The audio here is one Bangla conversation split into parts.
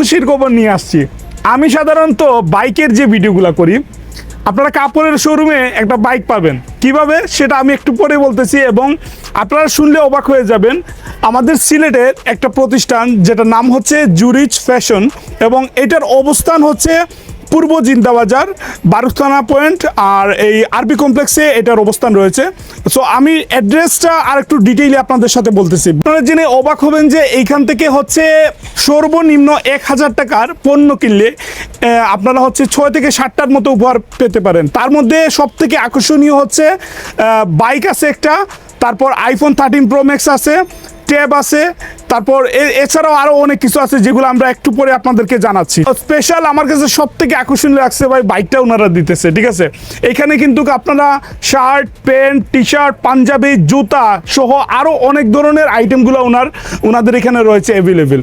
খুশির খবর নিয়ে আসছি। আমি সাধারণত বাইকের যে ভিডিওগুলো করি, আপনারা কাপড়ের শোরুমে একটা বাইক পাবেন। কীভাবে? সেটা আমি একটু পরে বলতেছি এবং আপনারা শুনলে অবাক হয়ে যাবেন। আমাদের সিলেটের একটা প্রতিষ্ঠান যেটা নাম হচ্ছে জুরিচ ফ্যাশন এবং এটার অবস্থান হচ্ছে পূর্ব জিন্দাবাজার বারুথানা পয়েন্ট আর এই আরবি কমপ্লেক্সে এটার অবস্থান রয়েছে। সো আমি অ্যাড্রেসটা আর একটু ডিটেইলে আপনাদের সাথে বলতেছি। আপনারা জেনে অবাক হবেন যে এইখান থেকে হচ্ছে সর্বনিম্ন এক হাজার টাকার পণ্য কিনলে আপনারা হচ্ছে ছয় থেকে ষাটটার মতো উপহার পেতে পারেন। তার মধ্যে সব থেকে আকর্ষণীয় হচ্ছে বাইক আছে একটা, তারপর আইফোন থার্টিন প্রো ম্যাক্স আছে ট্যাব আছে তারপর এছাড়াও আরও অনেক কিছু আছে যেগুলো আমরা একটু পরে আপনাদেরকে জানাচ্ছি। স্পেশাল আমার কাছে সব থেকে আকর্ষণীয় লাগছে ভাই বাইকটা ওনারা দিতেছে, ঠিক আছে? এখানে কিন্তু আপনারা shirt pant T shirt panjabi, জুতা সহ আরও অনেক ধরনের আইটেমগুলো ওনার, ওনাদের এখানে রয়েছে অ্যাভেলেবেল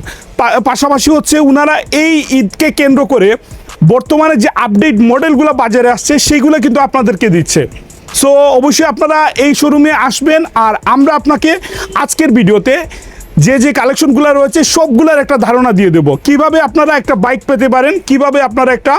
পাশাপাশি হচ্ছে ওনারা এই ঈদকে কেন্দ্র করে বর্তমানে যে আপডেট মডেলগুলো বাজারে আসছে সেইগুলো কিন্তু আপনাদেরকে দিচ্ছে। সো অবশ্যই আপনারা এই শোরুমে আসবেন, আর আমরা আপনাকে আজকের ভিডিওতে যে যে কালেকশনগুলো রয়েছে, সবগুলোর একটা ধারণা দিয়ে দেবো। কীভাবে আপনারা একটা বাইক পেতে পারেন, কীভাবে আপনারা একটা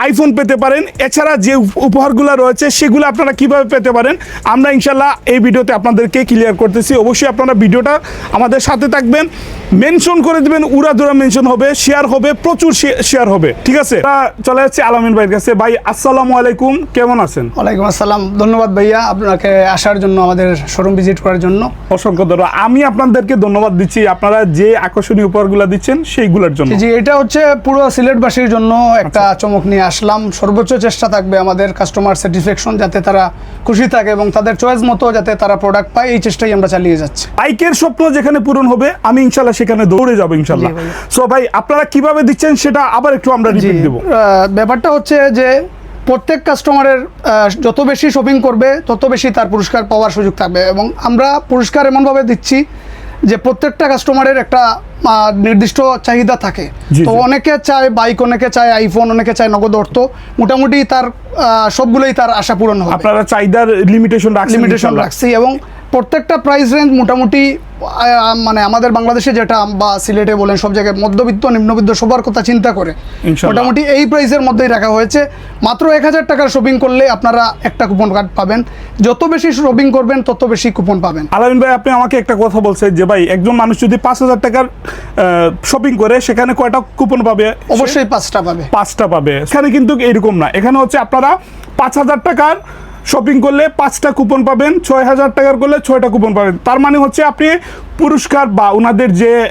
আইফোন পেতে পারেন। এছাড়া যে উপ- উপহারগুলো রয়েছে সেগুলো আপনারা কীভাবে পেতে পারেন? আমরা ইনশাল্লাহ এই ভিডিওতে আপনাদেরকে ক্লিয়ার করতেছি। অবশ্যই আপনারা ভিডিওটা আমাদের সাথে থাকবেন। মেনশন করে দিবেন উড়াধুরা মেনশন হবে শেয়ার হবে প্রচুর শেয়ার হবে। ঠিক আছে? চলে যাচ্ছে আলামিন ভাইয়ের কাছে। ভাই আসসালামু আলাইকুম। কেমন আছেন? ওয়ালাইকুম আসসালাম। ধন্যবাদ ভাইয়া আপনাকে আসার জন্য আমাদের শোরুম ভিজিট করার জন্য। অসংখ্য ধন্যবাদ। আমি আপনাদেরকে ধন্যবাদ দিচ্ছি আপনারা যে আকর্ষণীয় উপহারগুলো দিচ্ছেন সেইগুলোর জন্য। জি এটা হচ্ছে পুরো সিলেটবাসীর জন্য একটা চমক নিয়ে আসলাম। সর্বোচ্চ চেষ্টা থাকবে আমাদের কাস্টমার স্যাটিসফ্যাকশন যাতে তারা খুশি থাকে এবং তাদের চয়েস মতো যাতে তারা প্রোডাক্ট পায় এই চেষ্টাই আমরা চালিয়ে যাচ্ছি। বাইকের স্বপ্ন যেখানে পূরণ হবে আমি ইনশাল্লাহ সেখানে দৌড়ে যাব ইনশাল্লাহ। সো ভাই। আপনারা কীভাবে দিচ্ছেন সেটা আবার একটু আমরা রিপিট দেবো। ব্যাপারটা হচ্ছে যে প্রত্যেক কাস্টমারের যত বেশি শপিং করবে তত বেশি তার পুরস্কার পাওয়ার সুযোগ থাকবে এবং আমরা পুরস্কার এমনভাবে দিচ্ছি যে প্রত্যেকটা কাস্টমারের একটা নির্দিষ্ট চাহিদা থাকে। তো অনেকে চায় বাইক অনেকে চায় আইফোন অনেকে চায় নগদ অর্থ। মোটামুটি তার সবগুলোই তার আশা পূরণ হবে। আপনারা চাহিদার লিমিটেশন লিমিটেশন রাখছি এবং প্রত্যেকটা প্রাইস রেঞ্জ মোটামুটি মানে আমাদের বাংলাদেশে যেটা বা সিলেটে বলেন সব জায়গায় মধ্যবিত্ত নিম্নবিত্ত সবার কথা চিন্তা করে। মোটামুটি এই প্রাইসের মধ্যেই রাখা হয়েছে। মাত্র এক হাজার টাকার শপিং করলে আপনারা একটা কুপন কার্ড পাবেন। যত বেশি শপিং করবেন তত বেশি কুপন পাবেন। আলামিন ভাই আপনি আমাকে একটা কথা বলছেন যে ভাই একজন মানুষ যদি পাঁচ হাজার টাকার শপিং করে সেখানে কয়টা কুপন পাবে? অবশ্যই পাঁচটা পাবে। পাঁচটা পাবে। এখানে কিন্তু এরকম না। এখানে হচ্ছে আপনারা পাঁচ হাজার টাকার শপিং করলে পাঁচটা কুপন পাবেন ছয় হাজার টাকার করলে ছয়টা কুপন পাবেন। তার মানে হচ্ছে আপনি পুরস্কার বা ওনাদের যে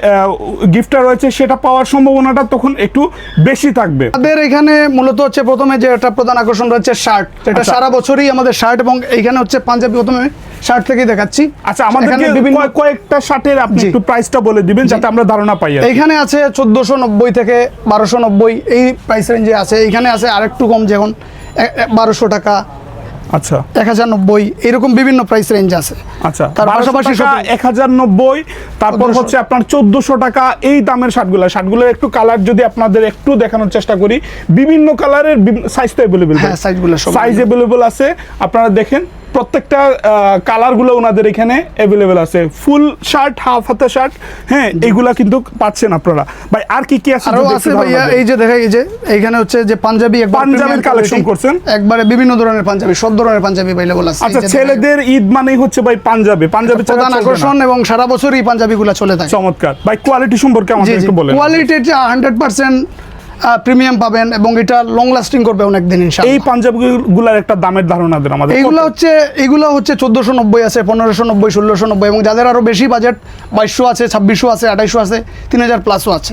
গিফটটা রয়েছে সেটা পাওয়ার সম্ভাবনাটা তখন একটু বেশি থাকবে। আমাদের এখানে মূলত হচ্ছে প্রথমে যে একটা প্রধান আকর্ষণ রয়েছে শার্ট যেটা আচ্ছা। সারা বছরই আমাদের শার্ট এবং এইখানে হচ্ছে পাঞ্জাবি প্রথমে শার্ট থেকেই দেখাচ্ছি। আচ্ছা আমাদেরকে এখানে বিভিন্ন কয়- কয়েকটা শার্টের আপনি একটু প্রাইসটা বলে দিবেন যাতে আমরা ধারণা পাই। এইখানে আছে চোদ্দোশো নব্বই থেকে বারোশো নব্বই এই প্রাইস রেঞ্জে আছে। এখানে আছে আরেকটু কম যেমন বারোশো টাকা। আচ্ছা। এক হাজার নব্বই এরকম বিভিন্ন প্রাইস রেঞ্জ আছে। আচ্ছা তার পাশাপাশি এক হাজার নব্বই তারপর হচ্ছে আপনার চোদ্দশো টাকা এই দামের শার্টগুলো। শার্টগুলো একটু কালার যদি আপনাদের একটু দেখানোর চেষ্টা করি বিভিন্ন কালারের সাইজ তো অ্যাভেলেবেল হ্যাঁ, সাইজগুলো সাইজ অ্যাভেলেবেল আছে। আপনারা দেখেন প্রত্যেকটা কালারগুলো ওনাদের এখানে অ্যাভেলেবেল আছে। ফুল শার্ট হাফ হাতা শার্ট হ্যাঁ এগুলা কিন্তু পাচ্ছেন আপনারা। ভাই আর কি কি আছে আরও আছে ভাইয়া এই যে দেখা এই যে এইখানে হচ্ছে যে পাঞ্জাবি একবার পাঞ্জাবির quality, করছেন? একবারে বিভিন্ন ধরনের পাঞ্জাবি সব ধরনের পাঞ্জাবি অ্যাভেলেবল আছে। আচ্ছা ছেলেদের ঈদ মানেই হচ্ছে ভাই পাঞ্জাবি। পাঞ্জাবি প্রধান আকর্ষণ এবং সারা বছরই পাঞ্জাবিগুলো চলে থাকে। চমৎকার। ভাই কোয়ালিটি সম্পর্কে আমাদের জি একটু বলেন। হান্ড্রেড পার্সেন্ট প্রিমিয়াম পাবেন এবং এটা লং লাস্টিং করবে অনেক দিন এই ইনশাআল্লাহ পাঞ্জাবিগুলার একটা দামের ধারণা দেন আমাদের। এইগুলো হচ্ছে এইগুলো হচ্ছে চোদ্দোশো নব্বই আছে পনেরোশো নব্বই ষোলোশো নব্বই এবং যাদের আরও বেশি বাজেট বাইশশো আছে ছাব্বিশশো আছে আঠাইশশো আছে তিন হাজার প্লাসও আছে।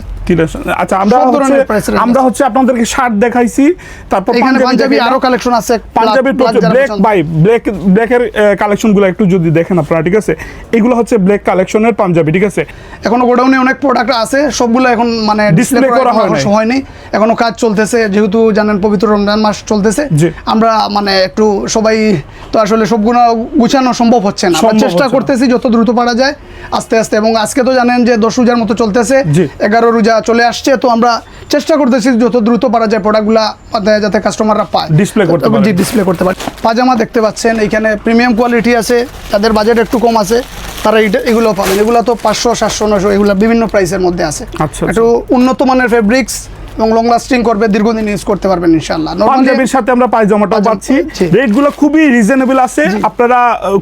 আচ্ছা আমরা হচ্ছে আমরা হচ্ছে আপনাদেরকে শার্ট দেখাইছি তারপর এখানে পাঞ্জাবি আরও কালেকশন আছে পাঞ্জাবি ব্ল্যাক বাই ব্ল্যাক ব্ল্যাকের কালেকশনগুলো একটু যদি দেখেন আপনারা ঠিক আছে? এগুলো হচ্ছে ব্ল্যাক কালেকশনের পাঞ্জাবি ঠিক আছে? এখনও গোডাউনে অনেক প্রোডাক্ট আছে সবগুলো এখন মানে ডিসপ্লে করা হয় নাই। হয়নি এখনও কাজ চলতেছে যেহেতু জানেন পবিত্র রমজান মাস চলতেছে। আমরা মানে একটু সবাই তো আসলে সবগুলো গুছানো সম্ভব হচ্ছে না। চেষ্টা করতেছি যত দ্রুত পারা যায় আস্তে আস্তে। এবং আজকে তো জানেন যে দশ রোজার মতো চলতেছে এগারো রোজা চলে আসছে তো আমরা চেষ্টা করতেছি যত দ্রুত পারা যায় প্রোডাক্টগুলা যাতে কাস্টমাররা পায়। ডিসপ্লে করতে পারে। জি ডিসপ্লে করতে পারে। পাজামা দেখতে পাচ্ছেন এখানে প্রিমিয়াম কোয়ালিটি আছে তাদের বাজেট একটু কম আছে তারা এটা এগুলো পাবেন। এগুলো তো পাঁচশো সাতশো নশো এগুলো বিভিন্ন প্রাইসের মধ্যে আছে। আচ্ছা, একটু উন্নত মানের ফেব্রিক্স এবং লং লাস্টিং করবে দীর্ঘদিন ইউজ করতে পারবেন ইনশাআল্লাহ। পাঞ্জাবির সাথে আমরা পায়জামাটাও পাচ্ছি। রেটগুলো খুবই রিজনেবল আছে। আপনারা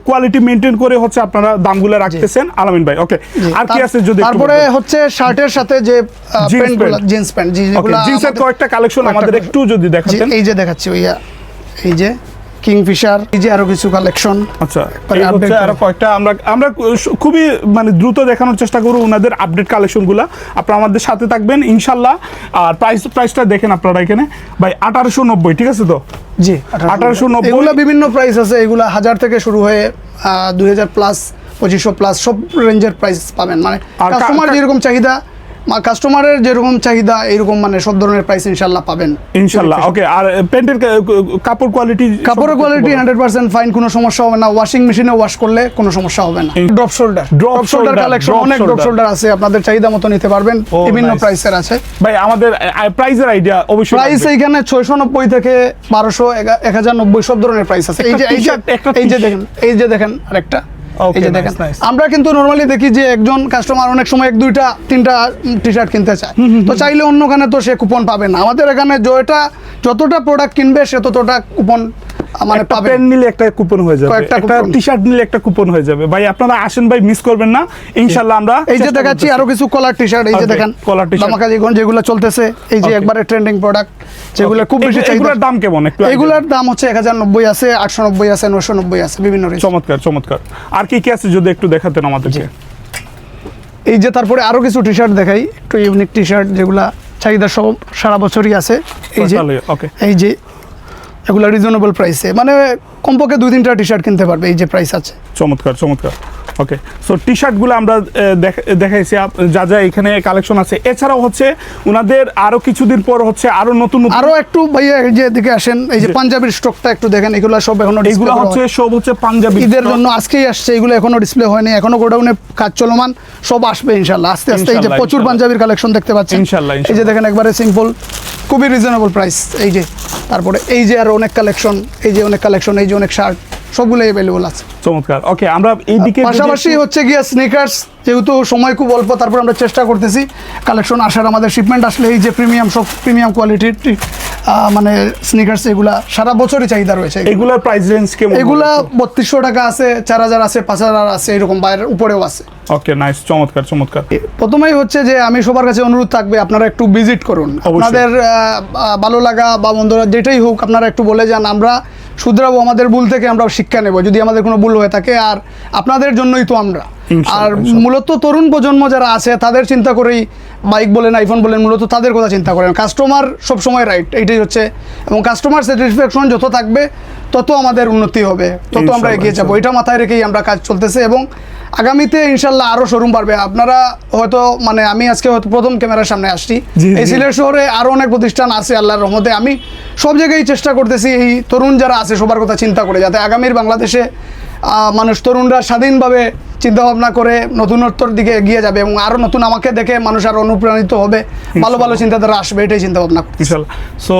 কোয়ালিটি মেইনটেইন করে হচ্ছে আপনারা দামগুলো রাখতেছেন। আলামিন ভাই ওকে আর কি আছে যদি তারপরে হচ্ছে শার্টের সাথে যে প্যান্টগুলো। জিন্স প্যান্ট যেগুলো জিন্সের কয়েকটা কালেকশন আমাদের একটু যদি দেখাতেন। এই যে দেখাচ্ছি ওইয়া এই যে। কিংফিশার এই যে আরও কিছু কালেকশন আচ্ছা আরও কয়েকটা আমরা আমরা খুবই মানে দ্রুত দেখানোর চেষ্টা করব ওনাদের আপডেট কালেকশনগুলো আপনারা আমাদের সাথে থাকবেন ইনশাল্লাহ। আর প্রাইস প্রাইসটা দেখেন আপনারা এখানে। ভাই আঠারোশো নব্বই ঠিক আছে তো? জি 1890 এগুলো বিভিন্ন প্রাইস আছে এগুলো হাজার থেকে শুরু হয়ে দুই হাজার প্লাস পঁচিশশো প্লাস সব রেঞ্জের প্রাইস পাবেন। মানে কাস্টমার যেরকম চাহিদা কাস্টমারের যেরকম চাহিদা এইরকম মানে সব ধরনের প্রাইস ইনশাল্লাহ পাবেন। ইনশাল্লাহ ওকে আর প্যান্টের কাপড় কোয়ালিটি কাপড়ের কোয়ালিটি হান্ড্রেড পার্সেন্ট ফাইন কোনো সমস্যা হবে না। ওয়াশিং মেশিনে ওয়াশ করলে কোনো সমস্যা হবে না। Drop shoulder drop shoulder collection অনেক ড্রপ। শোল্ডার আছে আপনাদের চাহিদা মতো নিতে পারবেন। বিভিন্ন প্রাইসের আছে। ভাই আমাদের প্রাইসের আইডিয়া অবশ্যই প্রাইস। এইখানে ছয়শো নব্বই থেকে বারোশো এক হাজার নব্বই সব ধরনের প্রাইস আছে। এই যে এই যে দেখেন এই যে দেখেন আরেকটা। এই যে দেখেন আমরা কিন্তু নর্মালি দেখি যে একজন কাস্টমার অনেক সময় এক দুইটা তিনটা টি শার্ট কিনতে চায়। তো চাইলে অন্যখানে তো সে কুপন পাবে না। আমাদের এখানে যেটা যতটা প্রোডাক্ট কিনবে সে ততটা কুপন মানে একটা নিলে একটা কুপন হয়ে যাবে। একটা টি শার্ট নিলে একটা কুপন হয়ে যাবে। ভাই আপনারা আসেন ভাই মিস করবেন না। ইনশাল্লাহ আমরা এই যে দেখাচ্ছি আরও কিছু কলার টি শার্ট এই যে দেখেন collar t-shirt। দামাকা যেগুলো যেগুলো চলতেছে এই যে একবারে ট্রেন্ডিং প্রোডাক্ট যেগুলো খুব বেশি এগুলো- এগুলোর দাম কেমন? একটু এগুলোর দাম হচ্ছে এক হাজার নব্বই আছে আটশো নব্বই আছে নশো নব্বই আছে বিভিন্ন range। চমৎকার চমৎকার। আর কি কি আছে যদি একটু দেখাতেন আমাদেরকে? এই যে তারপরে আরও কিছু টি শার্ট দেখাই একটু ইউনিক টি শার্ট যেগুলা চাহিদা সব সারা বছরই আছে। এই যে okay. এই যে এগুলা রিজনেবল প্রাইসে মানে কমপক্ষে দুই তিনটা টি শার্ট কিনতে পারবে এই যে প্রাইস আছে। চমৎকার চমৎকার। ওকে সো টি শার্টগুলো আমরা দেখাইছি যা যা এখানে কালেকশন আছে। এছাড়াও হচ্ছে ওনাদের আরও কিছুদিন পর হচ্ছে আরও নতুন নতুন আরও একটু ভাইয়া এই যে এদিকে আসেন এই যে পাঞ্জাবির স্টকটা একটু দেখেন এগুলো সব এখনও এগুলো হচ্ছে সব হচ্ছে পাঞ্জাবি ঈদের জন্য আজকেই আসছে এগুলো এখনও ডিসপ্লে হয়নি এখনও গোডাউনে কাজ চলমান সব আসবে ইনশাল্লাহ। আস্তে আস্তে এই যে প্রচুর। পাঞ্জাবির কালেকশন দেখতে পাচ্ছেন। ইনশাল্লাহ, এই যে দেখেন একবারে সিম্পল খুবই রিজনেবল প্রাইস এই যে। তারপরে এই যে আর অনেক কালেকশন এই যে অনেক কালেকশন এই যে অনেক শার্ট সবগুলো অ্যাভেলেবল আছে। চমৎকার। ওকে আমরা এইদিকে পাশাপাশি হচ্ছে গিয়ে স্নিকার্স যেহেতু সময় খুব অল্প তারপর আমরা চেষ্টা করতেছি কালেকশন আসার। আমাদের শিপমেন্ট আসলে এই যে প্রিমিয়াম সব প্রিমিয়াম কোয়ালিটির মানে স্নিকার্স এগুলা সারা বছরই চাহিদা রয়েছে। এগুলো। এগুলার প্রাইস রেঞ্জ কেমন এগুলা বত্রিশশো টাকা আছে চার হাজার আছে পাঁচ হাজার আছে এরকম বাইরের উপরেও আছে। ওকে নাইস চমৎকার চমৎকার। প্রথমেই হচ্ছে যে আমি সবার কাছে অনুরোধ থাকবে আপনারা একটু ভিজিট করুন। আপনাদের ভালো লাগা বা বন্ধুরা যেটাই হোক আপনারা একটু বলে যান। আমরা শুধরাবো আমাদের ভুল থেকে আমরা শিক্ষা নেব যদি আমাদের কোনো ভুল হয়ে থাকে আর আপনাদের জন্যই তো আমরা। আর মূলত তরুণ প্রজন্ম যারা আছে তাদের চিন্তা করেই বাইক বলেন আইফোন বলেন মূলত তাদের কথা চিন্তা করেন। কাস্টমার সবসময় রাইট এইটাই হচ্ছে। এবং কাস্টমার স্যাটিসফ্যাকশন যত থাকবে তত আমাদের উন্নতি হবে তত আমরা এগিয়ে যাব। এটা মাথায় রেখেই আমরা কাজ চলতেছে এবং আগামীতে ইনশাল্লাহ আরও শোরুম পারবে আপনারা হয়তো মানে আমি আজকে হয়তো প্রথম ক্যামেরার সামনে আসছি। এই সিলেট শহরে আরও অনেক প্রতিষ্ঠান আছে আল্লাহর রহমতে। আমি সব জায়গায় চেষ্টা করতেছি এই তরুণ যারা আছে সবার কথা চিন্তা করে যাতে আগামীর বাংলাদেশে মানুষ তরুণরা স্বাধীনভাবে চিন্তা ভাবনা করে নতুনত্বর দিকে এগিয়ে যাবে এবং আরও নতুন আমাকে দেখে মানুষ আরও অনুপ্রাণিত হবে। ভালো ভালো চিন্তাধারা আসবে এটাই চিন্তা ভাবনা করতেছি। ইনশাল্লাহ। সো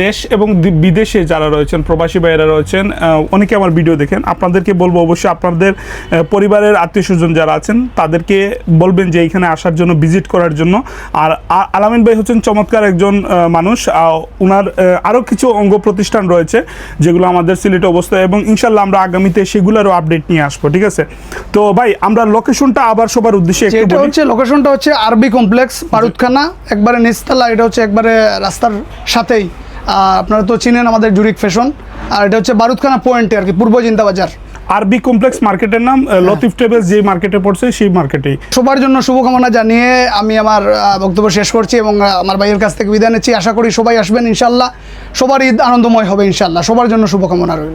দেশ এবং বিদেশে যারা রয়েছেন প্রবাসী ভাইয়েরা রয়েছেন অনেকে আমার ভিডিও দেখেন আপনাদেরকে বলব অবশ্যই আপনাদের পরিবারের আত্মীয় স্বজন যারা আছেন তাদেরকে বলবেন যে এইখানে আসার জন্য ভিজিট করার জন্য। আর আলামিন ভাই হচ্ছেন চমৎকার একজন মানুষ ওনার আরও কিছু অঙ্গ প্রতিষ্ঠান রয়েছে যেগুলো আমাদের সিলেটে অবস্থা এবং ইনশাল্লাহ আমরা আগামীতে সেগুলোরও আপডেট নিয়ে আসব ঠিক আছে? তো ভাই আমরা লোকেশনটা আবার সবার উদ্দেশ্যে একটু বলি। হচ্ছে লোকেশনটা হচ্ছে আরবি কমপ্লেক্স বারুদখানা একবারে নিচতলা এটা হচ্ছে একবারে রাস্তার সাথেই। আপনারা তো চিনেন আমাদের জুরিক ফ্যাশন আর এটা হচ্ছে বারুদখানা পয়েন্টে আর কি পূর্ব চিন্তা বাজার আরবি কমপ্লেক্স মার্কেটের নাম লতিফ ট্রেভেলস যে মার্কেটে পড়ছে সেই মার্কেটেই সবার জন্য শুভকামনা জানিয়ে আমি আমার বক্তব্য শেষ করছি এবং আমার ভাইয়ের কাছ থেকে বিদায় নিচ্ছি। আশা করি সবাই আসবেন ইনশাল্লাহ সবার ঈদ আনন্দময় হবে ইনশাল্লাহ সবার জন্য শুভকামনা রইল।